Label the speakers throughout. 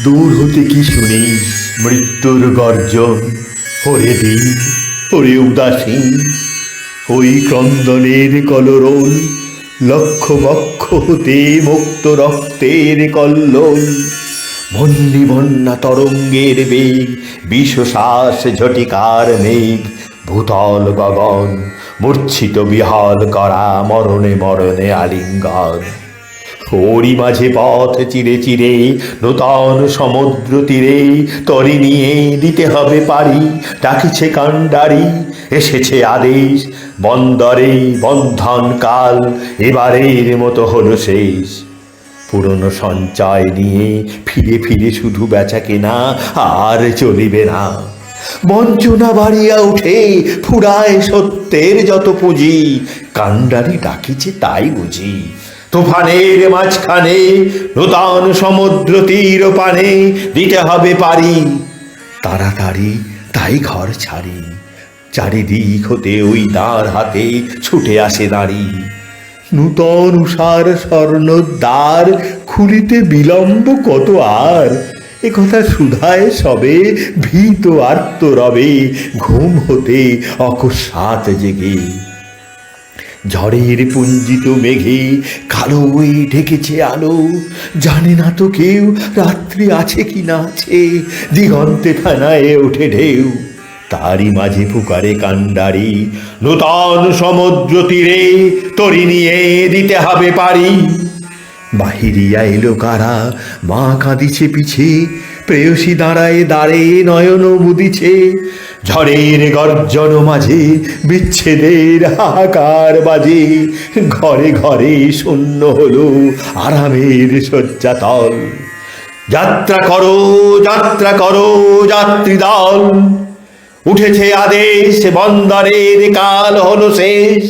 Speaker 1: দূর হতে কি শুনি মৃত্যুর গর্জন ওরে দিন ওরে উদাসীন ওই ক্রন্দনের কলরোল লক্ষ বক্ষ হতে মুক্ত রক্তের কল্লোল। মন্দি বন্যা তরঙ্গের বেগ বিশ্বশ্বাস ঝটিকার মেঘ, ভূতল গগন, মূর্ছিত বিহল করা মরণে মরণে আলিঙ্গন। ওরই মাঝে পথ চিরে চিরে, নূতন সমুদ্র তীরে তরি নিয়ে দিতে হবে পারি, ডাকিছে কাণ্ডারি, এসেছে আদেশ, বন্দরে বন্ধন কাল, এবারের মতো হলো শেষ। পুরনো সঞ্চয় নিয়ে ফিরে ফিরে শুধু বেচা কেনা, আর চলিবে না। বঞ্চনা বাড়িয়া উঠে ফুরায় সত্যের যত পুঁজি, কাণ্ডারি ডাকিছে তাই বুঝি। তুফানের মাঝখানে নূতন সমুদ্র তীর পানে দিতে হবে পারি। তাড়াতাড়ি তাই ঘর ছাড়ি। চারিদিক হতে ওই দাঁড় হাতে ছুটে আসে দাঁড়ি নূতন উষার স্বর্ণ দ্বার খুলিতে বিলম্ব কত আর? এ কথা সুধায় সবে ভীত আর্ত রবে ঘুম হতে অকস্মাৎ জেগে। ঝড়ের পুঞ্জিত মেঘে কালো কালোই ঢেকেছে আলো। জানে না তো কেউ রাত্রি আছে কি না আছে। দিগন্তে ফেনায় ওঠে ঢেউ। তারই মাঝে পুকারে কান্ডারি নূতন সমুদ্র তীরে তরি নিয়ে দিতে হবে পারি। বাহিরিয়া এলো কারা? মা কাঁদিছে পিছে। প্রেয়সী দাঁড়ায় দাঁড়ে নয়ন মুদিছে ঝড়ের গর্জন মাঝে বিচ্ছেদের হাহাকার বাজে। ঘরে ঘরে শূন্য হলো আরামের শয্যাতল যাত্রা করো যাত্রা করো, যাত্রী দল। উঠেছে আদেশ, বন্দরের কাল হলো শেষ।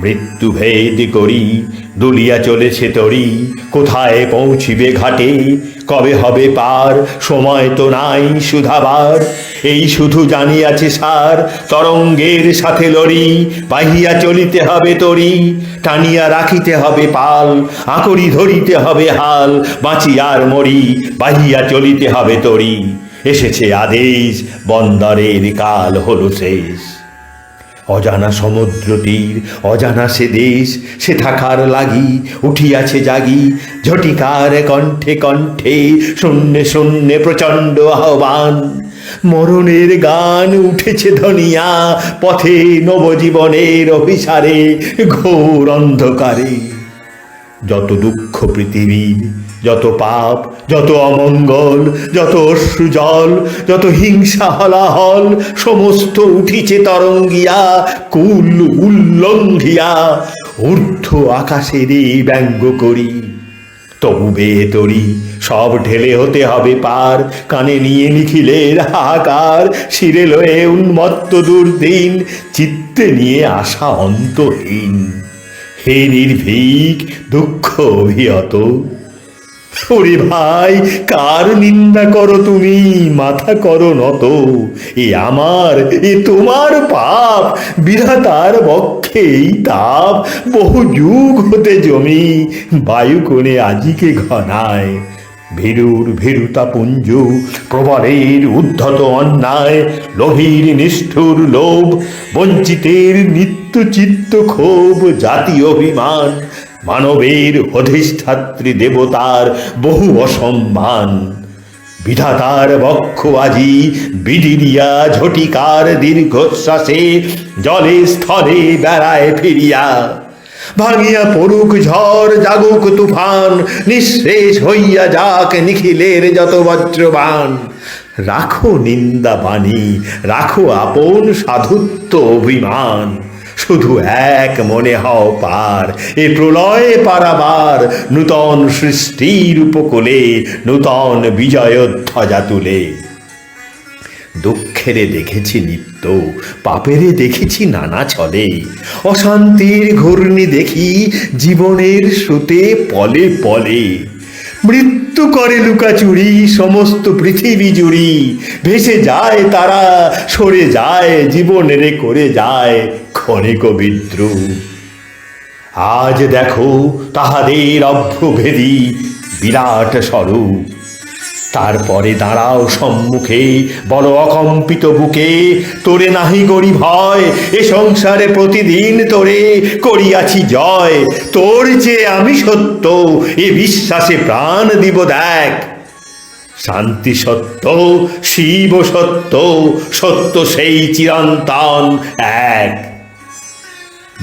Speaker 1: মৃত্যু ভেদ করি, দুলিয়া চলেছে তরি, কোথায় পৌঁছিবে ঘাটে, কবে হবে পার, সময় তো নাই সুধাবার। এই শুধু জানিয়াছে সার, তরঙ্গের সাথে লড়ি, বাহিয়া চলিতে হবে তরি, টানিয়া রাখিতে হবে পাল আকরি ধরিতে হবে হাল, বাঁচিয়ার মরি, বাহিয়া চলিতে হবে তরি। এসেছে আদেশ, বন্দরের কাল হলো শেষ। অজানা সমুদ্র তীর, অজানা সে দেশ, সে থাকার লাগি উঠিয়াছে জাগি, ঝটিকার কণ্ঠে কণ্ঠে, শূন্যে শূন্যে প্রচণ্ড আহ্বান। মরণের গান উঠেছে ধনিয়া, পথে নবজীবনের অভিসারে ঘোর অন্ধকারে। যত দুঃখ পৃথিবীর যত পাপ, যত অমঙ্গল, যত অশ্রুজল যত হিংসা হলাহল, সমস্ত উঠিছে তরঙ্গিয়া, কুল উল্লঙ্ঘিয়া, ঊর্ধ্ব আকাশেরই ব্যঙ্গ করি। তবু বেয়ে তরি সব ঢেলে হতে হবে পার, কানে নিয়ে নিখিলের হাহাকার, শিরে লয়ে উন্মত্ত দুর্দিন, চিত্তে নিয়ে আসা অন্তহীন। হে নির্ভীক দুঃখ অভিহত ওরে ভাই, কার নিন্দা করো তুমি? মাথা করো নত। এ আমার, এ তোমার পাপ। বিধাতার বক্ষে এই তাপ। বহু যুগ হতে জমি। বায়ু কোণে আজিকে ঘনায়। ভীরুর ভীরুতা পুঞ্জ প্রবলের উদ্ধত অন্যায়, লোভীর নিষ্ঠুর লোভ, বঞ্চিতের নিত্য চিত্ত ক্ষোভ জাতীয় অভিমান, মানবের অধিষ্ঠাত্রী দেবতার বহু অসম্মান। বিধাতার বক্ষ আজি বিডিরিয়া ঝটিকার দীর্ঘশ্বাসে, জলে স্থলে বেড়ায় ফিরিয়া। ভাঙিয়া পড়ুক ঝড়, জাগুক তুফান, নিঃশেষ হইয়া যাক নিখিলের যত বজ্রবান। রাখো নিন্দা বাণী, রাখো আপন সাধুত্ব অভিমান। শুধু এক মনে হও পার, এ প্রলয়ে পারাবার। নূতন সৃষ্টির উপকূলে, নূতন বিজয় ধ্বজা তুলে। দুঃখেরে দেখেছি নিত্য, পাপেরে দেখেছি নানা ছলে। অশান্তির ঘূর্ণি দেখি জীবনের স্রোতে পলে পলে। মৃত্যু করে লুকাচুরি সমস্ত পৃথিবী জুড়ি। ভেসে যায় তারা, সরে যায় জীবনের করে যায় ক্ষণিক বিদ্রুপ আজ দেখো তাহাদের অভ্রভেদী বিরাট স্বরূপ। তারপরে দাঁড়াও সম্মুখে, বড় অকম্পিত বুকে। তোরে নাহি গরি ভয়, এ সংসারে প্রতিদিন তোরে করিয়াছি জয়। তোর যে আমি সত্য, এ বিশ্বাসে প্রাণ দিব দেখ। শান্তি সত্য, শিব সত্য সত্য সেই চিরন্তন এক।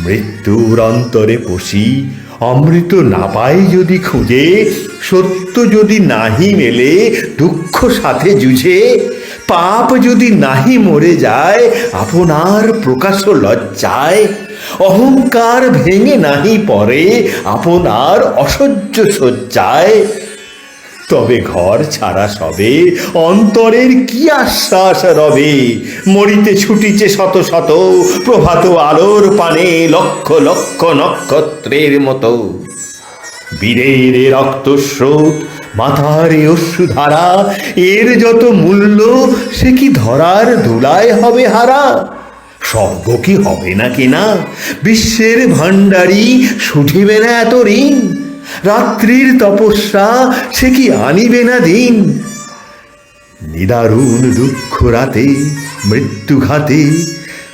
Speaker 1: মৃত্যুর অন্তরে পশি অমৃত না পাই যদি খুঁজে, সত্য যদি নাহি মেলে, দুঃখ সাথে জুঝে পাপ যদি নাহি মরে যায়, আপনার প্রকাশ লজ্জায়। অহংকার ভেঙে নাহি পরে আপনার অসহ্য সজ্জায় তবে ঘর ছাড়া সবে অন্তরের কি আশ্বাস রবে? মরিতে ছুটিছে শত শত, প্রভাত আলোর পানে লক্ষ লক্ষ নক্ষত্রের মতো। বীরের রক্তস্রোত, মাথার অশ্রুধারা, এর যত মূল্য, সে কি ধরার ধুলায় হবে হারা? স্বর্গ কি হবে না? কিনা বিশ্বের ভাণ্ডারী শুধিবে না এত ঋণ? রাত্রির তপস্যা, সে কি আনিবে না দিন? নিদারুণ দুঃখ রাতে, মৃত্যু ঘাতে,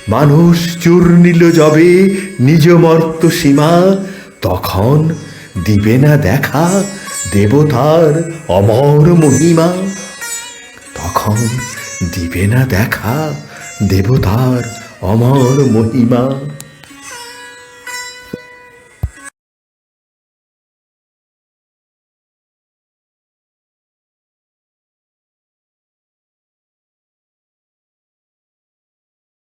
Speaker 1: মানুষ চূর্ণিল যবে নিজ মর্ত সীমা, তখন দিবে না দেখা দেবতার অমর মহিমা। তখন দিবে না দেখা দেবতার অমর মহিমা।